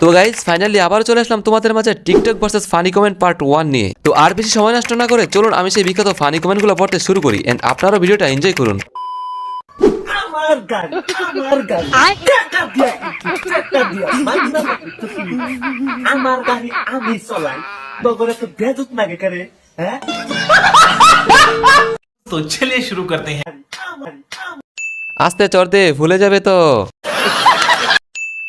তো guys finally আবার চলে আসলাম তোমাদের মাঝে TikTok versus funny comment part one নিয়ে। তো আর বেশি সময় নষ্ট না করে চলুন আমি সেই বিখ্যাত ফানি কমেন্টগুলো পড়তে শুরু করি। অ্যান্ড আপনারও ভিডিওটা এনজয় করুন। তো চলে শুরু করতে হ্যাঁ। আস্তে চড়তে দে ভুলে যাবে তো।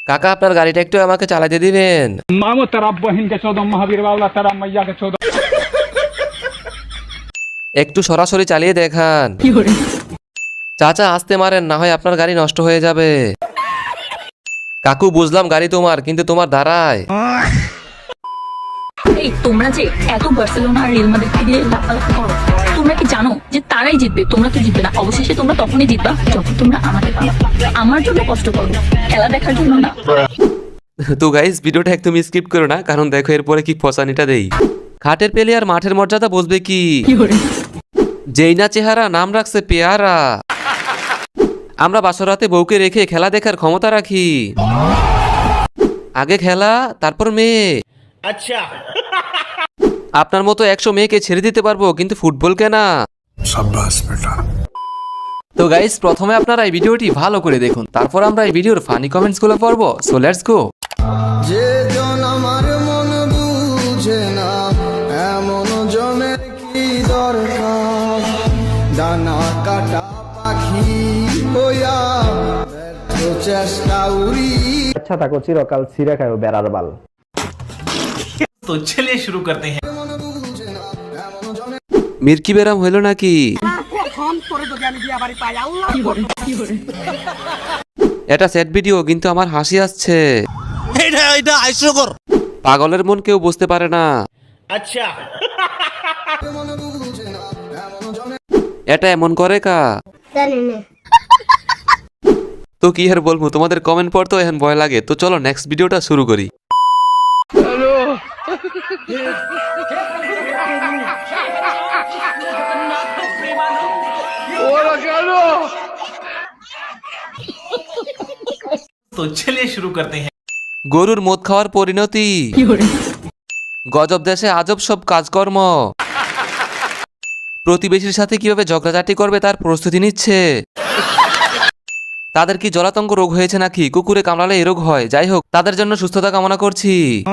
কাকা আপনার গাড়িটা একটু আমাকে চালাতে দিবেন। মামো তারা বহিনকে চোদম মহাবীর বাবলা তারা মাইয়াকে চোদম একটু সরাসরি চালিয়ে দেখান। চাচা আসতে মারেন না হয় আপনার গাড়ি নষ্ট হয়ে যাবে। কাকু বুঝলাম গাড়ি তোমার কিন্তু তোমার দাঁড়ায় তোমরা যে এত বার্সেলোনা আর রিয়াল মাদ্রিদ নিয়ে লাফালাফি করো তোমরা কি জানো যে তারাই জিতবে তোমরা তো জিতবে না। অবশেষে তোমরা তখনই জিতবা যখন তোমরা আমাদের আমার জন্য কষ্ট করো খেলা দেখার জন্য না। তো গাইস ভিডিওটা একদম স্কিপ করো না কারণ দেখো এরপরে কি ফসানিটা দেই। খাটের পেলে আর মাঠের মর্যাদা বসবে কি? যেই না চেহারা নাম রাখছে পেয়ারা। আমরা বাসরাতে বউকে রেখে খেলা দেখার ক্ষমতা রাখি। আগে খেলা তারপর মেয়ে। আচ্ছা। আপনার মতো একশো মেয়েকে ছেড়ে দিতে পারব কিন্তু সাব্বাস বেটা। তো গাইস প্রথমে আপনারা এই ভিডিওটি ভালো করে দেখুন। তারপর আমরা এই ভিডিওর ফানি কমেন্টসগুলো পড়ব। সো লেটস গো যে আমার মন বুঝে না এমন জনের কি দরকার? দানা কাটা পাখি হইয়া চেষ্টা উড়ি। আচ্ছা থাকো চিরকাল ছিঁড়ে খায় বেড়ার বাল। তো চলে শুরু করতে হ্যাঁ মির্কি বেরাম হইল নাকি? এটা সেট ভিডিও কিন্তু আমার হাসি আসছে। পাগলের মন কেউ বুঝতে পারে না। আচ্ছা। এটা এমন করে কা? তো কি আর বলব তোমাদের কমেন্ট পড়তো এখন ভয় লাগে। তো চলো নেক্সট ভিডিওটা শুরু করি। তো চলে শুরু করতে হ্যাঁ গরুর মদ খাওয়ার পরিণতি। গজব দেশে আজব সব কাজকর্ম। প্রতিবেশীর সাথে কীভাবে ঝগড়াঝাটি করবে তার প্রস্তুতি নিচ্ছে। তাদের কি জলাতঙ্ক রোগ হয়েছে নাকি? কুকুরে কামড়ালে এ রোগ হয়? যাই হোক, তাদের জন্য সুস্থতা কামনা করছি।